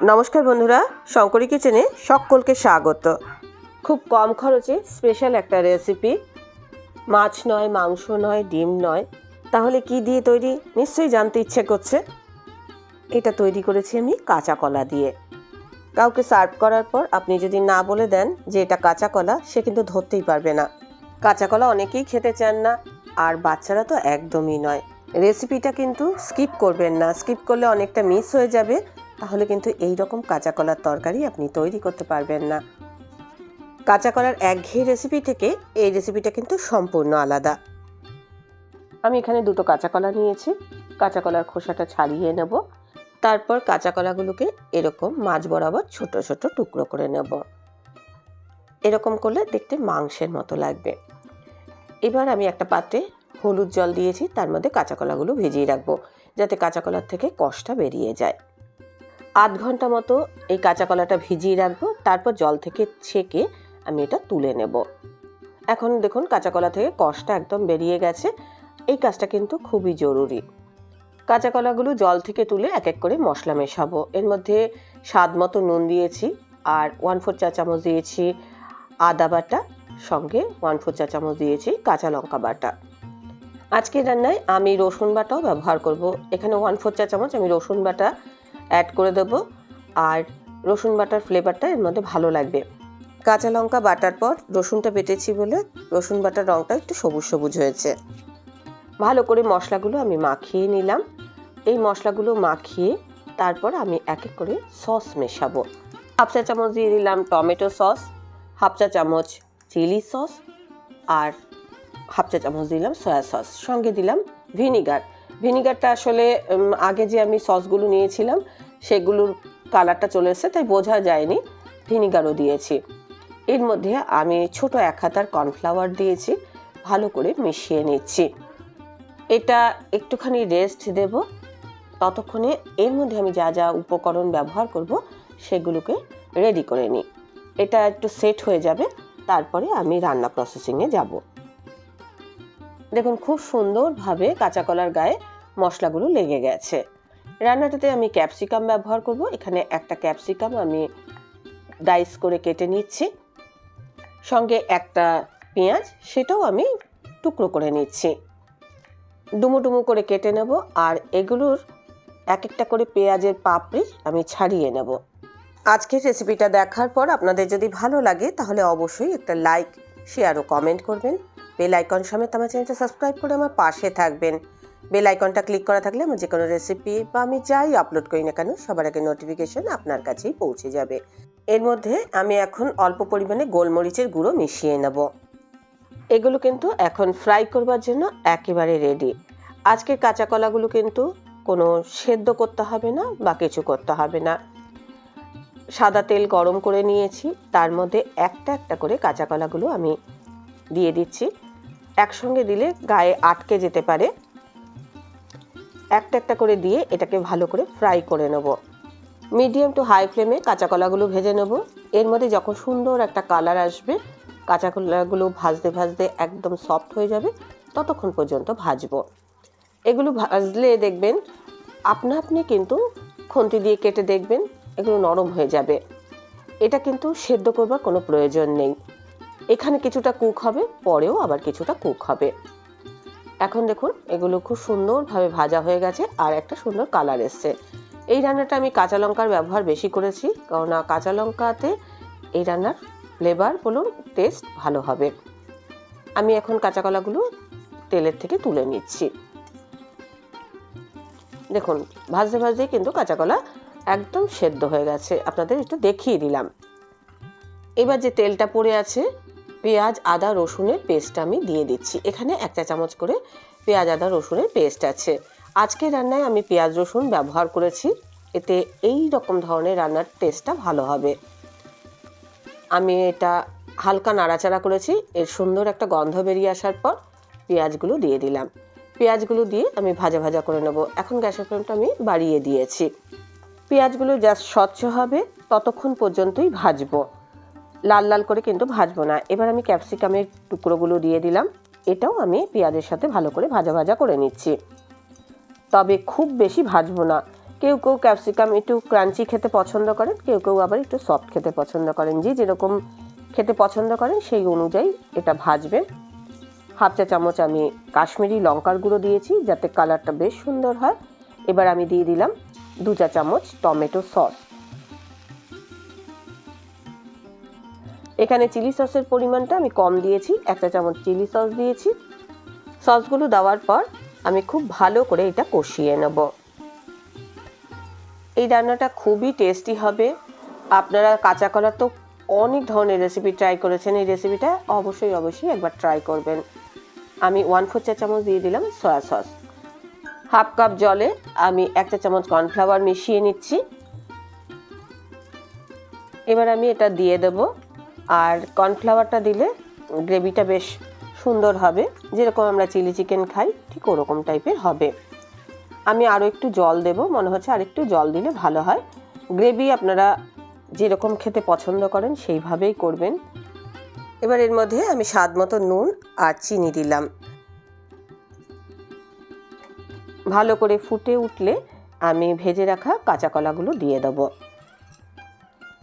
নমস্কার বন্ধুরা, শঙ্করী কিচেনে সকলকে স্বাগত। খুব কম খরচে স্পেশাল একটা রেসিপি মাছ নয়, মাংস নয়, ডিম নয়। তাহলে কি দিয়ে তৈরি? নিশ্চয়ই জানতে ইচ্ছে করছে। এটা তৈরি করেছি আমি কাঁচা কলা দিয়ে। কাউকে সার্ভ করার পর আপনি যদি না বলে দেন যে এটা কাঁচা কলা, সে কিন্তু ধরতেই পারবে না। কাঁচা কলা অনেকেই খেতে চান না, আর বাচ্চারা তো একদমই নয়। রেসিপিটা কিন্তু স্কিপ করবেন না। স্কিপ করলে অনেকটা মিস হয়ে যাবে। তাহলে কিন্তু এই রকম কাঁচা কলার তরকারি আপনি তৈরি করতে পারবেন না। কাঁচা কলার একঘেয়ে রেসিপি থেকে এই রেসিপিটা কিন্তু সম্পূর্ণ আলাদা। আমি এখানে দুটো কাঁচা কলা নিয়েছি। কাঁচা কলার খোসাটা ছাড়িয়ে নেব। তারপর কাঁচা কলাগুলোকে এরকম মাছ বরাবর ছোট ছোট টুকরো করে নেব। এরকম করলে দেখতে মাংসের মতো লাগবে। এবার আমি একটা পাত্রে হলুদ জল দিয়েছি, তার মধ্যে কাঁচা কলাগুলো ভিজিয়ে রাখব, যাতে কাঁচা কলার থেকে কষটা বেরিয়ে যায়। আধ ঘণ্টা মতো এই কাঁচা কলাটা ভিজিয়ে রাখব, তারপর জল থেকে ছেঁকে আমি এটা তুলে নেব। এখন দেখুন কাঁচা কলা থেকে কষটা একদম বেরিয়ে গেছে। এই কাজটা কিন্তু খুবই জরুরি। কাঁচা কলাগুলো জল থেকে তুলে এক এক করে মশলা মেশাবো। এর মধ্যে স্বাদ মতো নুন দিয়েছি, আর ওয়ান ফোর চা চামচ দিয়েছি আদা বাটা, সঙ্গে ওয়ান ফোর চা চামচ দিয়েছি কাঁচা লঙ্কা বাটা। আজকের রান্নায় আমি রসুন বাটাও ব্যবহার করব। এখানে ওয়ান ফোর চা চামচ আমি রসুন বাটা অ্যাড করে দেব। আর রসুন বাটার ফ্লেভারটা এর মধ্যে ভালো লাগবে। কাঁচা লঙ্কা বাটার পর রসুনটা বেটেছি বলে রসুন বাটার রঙটা একটু সবুজ সবুজ হয়েছে। ভালো করে মশলাগুলো আমি মাখিয়ে নিলাম। এই মশলাগুলো মাখিয়ে তারপর আমি এক এক করে সস মেশাবো। হাফ চা চামচ দিয়ে দিলাম টমেটো সস, হাফ চা চামচ চিলি সস, আর হাফ চা চামচ দিলাম সয়া সস। সঙ্গে দিলাম ভিনিগার। ভিনিগারটা আসলে আগে যে আমি সসগুলো নিয়েছিলাম, সেগুলোর কালারটা চলে এসেছে, তাই বোঝা যায়নি। ভিনিগারও দিয়েছি। এর মধ্যে আমি ছোট এক হাতার কর্নফ্লাওয়ার দিয়েছি, ভালো করে মিশিয়ে নিচ্ছি। এটা একটুখানি রেস্ট দেব। ততক্ষণে এর মধ্যে আমি যা যা উপকরণ ব্যবহার করব, সেগুলোকে রেডি করে নিই। এটা একটু সেট হয়ে যাবে, তারপরে আমি রান্না প্রসেসিংয়ে যাব। দেখুন, খুব সুন্দরভাবে কাঁচা কলার গায়ে মশলাগুলো লেগে গেছে। রান্নাটাতে আমি ক্যাপসিকাম ব্যবহার করব। এখানে একটা ক্যাপসিকাম আমি ডাইস করে কেটে নিচ্ছি। সঙ্গে একটা পেঁয়াজ, সেটাও আমি টুকরো করে নিচ্ছি। ডুমো ডুমো করে কেটে নেব আর এগুলোর এক একটা করে পেঁয়াজের পাপড়ি আমি ছাড়িয়ে নেব। আজকের রেসিপিটা দেখার পর আপনাদের যদি ভালো লাগে, তাহলে অবশ্যই একটা লাইক শেয়ার ও কমেন্ট করবেন। বেল আইকন সমেত আমার চ্যানেলটা সাবস্ক্রাইব করে আমার পাশে থাকবেন। বেল আইকনটা ক্লিক করা থাকলে আমার যে কোনো রেসিপি বা আমি যাই আপলোড করি না কেন, সবার আগে নোটিফিকেশন আপনার কাছেই পৌঁছে যাবে। এর মধ্যে আমি এখন অল্প পরিমাণে গোলমরিচের গুঁড়ো মিশিয়ে নেব। এগুলো কিন্তু এখন ফ্রাই করবার জন্য একেবারে রেডি আজকের কাঁচা কলাগুলো কিন্তু কোনো সেদ্ধ করতে হবে না বা কিছু করতে হবে না। সাদা তেল গরম করে নিয়েছি, তার মধ্যে একটা একটা করে কাঁচা কলাগুলো আমি দিয়ে দিচ্ছি। একসঙ্গে দিলে গায়ে আটকে যেতে পারে। একটা একটা করে দিয়ে এটাকে ভালো করে ফ্রাই করে নেব। মিডিয়াম টু হাই ফ্লেমে কাঁচা কলাগুলো ভেজে নেব। এর মধ্যে যখন সুন্দর একটা কালার আসবে, কাঁচা কলাগুলো ভাজতে ভাজতে একদম সফট হয়ে যাবে, ততক্ষণ পর্যন্ত ভাজবো। এগুলো ভাজলে দেখবেন, আপনা আপনি কিন্তু খুন্তি দিয়ে কেটে দেখবেন, এগুলো নরম হয়ে যাবে। এটা কিন্তু সেদ্ধ করবার কোনো প্রয়োজন নেই। এখানে কিছুটা কুক হবে, পরেও আবার কিছুটা কুক হবে। এখন দেখুন, এগুলো খুব সুন্দরভাবে ভাজা হয়ে গেছে আর একটা সুন্দর কালার এসছে। এই রান্নাটা আমি কাঁচা লঙ্কার ব্যবহার বেশি করেছি, কারণ কাঁচা লঙ্কাতে এই রান্নার ফ্লেভার বলুন টেস্ট ভালো হবে। আমি এখন কাঁচা কলাগুলো তেলের থেকে তুলে নিচ্ছি। দেখুন, ভাজতে ভাজতেই কিন্তু কাঁচা কলা একদম সেদ্ধ হয়ে গেছে। আপনাদের একটু দেখিয়ে দিলাম। এবার যে তেলটা পড়ে আছে পেঁয়াজ, আদা, রসুনের পেস্ট আমি দিয়ে দিচ্ছি। এখানে এক চা চামচ করে পেঁয়াজ, আদা, রসুনের পেস্ট আছে। আজকে রান্নায় আমি পেঁয়াজ, রসুন ব্যবহার করেছি। এতে এই রকম ধরনের রান্নার টেস্টটা ভালো হবে। আমি এটা হালকা নাড়াচাড়া করেছি। এর সুন্দর একটা গন্ধ বেরিয়ে আসার পর পেঁয়াজগুলো দিয়ে দিলাম। পেঁয়াজগুলো দিয়ে আমি ভাজা ভাজা করে নেব। এখন গ্যাসের ফ্লেমটা আমি বাড়িয়ে দিয়েছি। পেঁয়াজগুলো জাস্ট স্বচ্ছ হবে। ততক্ষণ পর্যন্তই ভাজবো। লাল লাল করে কিন্তু ভাজবো না। এবার আমি ক্যাপসিকামের টুকরোগুলো দিয়ে দিলাম। এটাও আমি পেঁয়াজের সাথে ভালো করে ভাজা ভাজা করে নিচ্ছি। তবে খুব বেশি ভাজবো না। কেউ কেউ ক্যাপসিকাম একটু ক্রাঞ্চি খেতে পছন্দ করেন, কেউ কেউ আবার একটু সফট খেতে পছন্দ করেন। যে যেরকম খেতে পছন্দ করেন, সেই অনুযায়ী এটা ভাজবেন। হাফ চা চামচ আমি কাশ্মীরি লঙ্কার গুঁড়ো দিয়েছি, যাতে কালারটা বেশ সুন্দর হয়। এবার আমি দিয়ে দিলাম দু চা চামচ টমেটো সস। এখানে চিলি সসের পরিমাণটা আমি কম দিয়েছি, একটা চামচ চিলি সস দিয়েছি। সসগুলো দেওয়ার পর আমি খুব ভালো করে এটা কষিয়ে নেব। এই রান্নাটা খুবই টেস্টি হবে। আপনারা কাঁচা কলার তো অনেক ধরনের রেসিপি ট্রাই করেছেন, এই রেসিপিটা অবশ্যই অবশ্যই একবার ট্রাই করবেন। আমি ওয়ান ফোর চা চামচ দিয়ে দিলাম সয়া সস হাফ কাপ জলে আমি একটা চামচ কর্নফ্লাওয়ার মিশিয়ে নিচ্ছি। এবার আমি এটা দিয়ে দেব। আর কর্নফ্লাওয়ারটা দিলে গ্রেভিটা বেশ সুন্দর হবে। যেরকম আমরা চিলি চিকেন খাই, ঠিক ওরকম টাইপের হবে। আমি আরও একটু জল দেব, মনে হচ্ছে আর একটু জল দিলে ভালো হয়। গ্রেভি আপনারা যেরকম খেতে পছন্দ করেন সেইভাবেই করবেন। এবার এর মধ্যে আমি স্বাদ মতো নুন আর চিনি দিলাম। ভালো করে ফুটে উঠলে আমি ভেজে রাখা কাঁচা কলাগুলো দিয়ে দেব।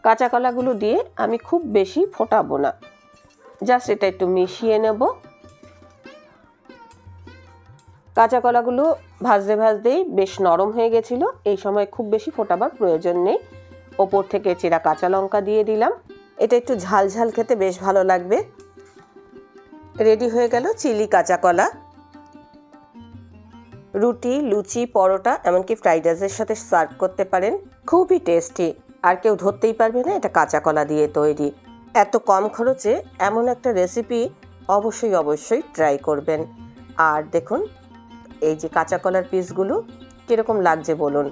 কাঁচা কলাগুলো দিয়ে আমি খুব বেশি ফোটাবো না। জাস্ট এটা একটু মিশিয়ে নেব। কাঁচা কলাগুলো ভাজতে ভাজতেই বেশ নরম হয়ে গেছিল। এই সময় খুব বেশি ফোটাবার প্রয়োজন নেই। ওপর থেকে চেরা কাঁচা লঙ্কা দিয়ে দিলাম। এটা একটু ঝাল ঝাল খেতে বেশ ভালো লাগবে। রেডি হয়ে গেল চিলি কাঁচা কলা রুটি, লুচি, পরোটা, এমনকি ফ্রাইড রাইসের সাথে সার্ভ করতে পারেন। খুবই টেস্টি। আর কেউ ধরতেই পারবে না এটা কাঁচা কলা দিয়ে তৈরি। এত কম খরচে এমন একটা রেসিপি অবশ্যই অবশ্যই ট্রাই করবেন। আর দেখুন, এই যে কাঁচা কলার পিসগুলো কীরকম লাগছে বলুন?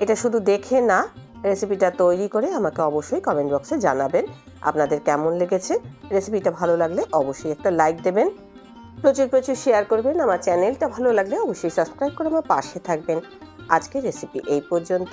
এটা শুধু দেখে না রেসিপিটা তৈরি করে আমাকে অবশ্যই কমেন্ট বক্সে জানাবেন আপনাদের কেমন লেগেছে। রেসিপিটা ভালো লাগলে অবশ্যই একটা লাইক দেবেন। প্রচুর প্রচুর শেয়ার করবেন। আমার চ্যানেলটা ভালো লাগলে অবশ্যই সাবস্ক্রাইব করে আমার পাশে থাকবেন। আজকের রেসিপি এই পর্যন্ত।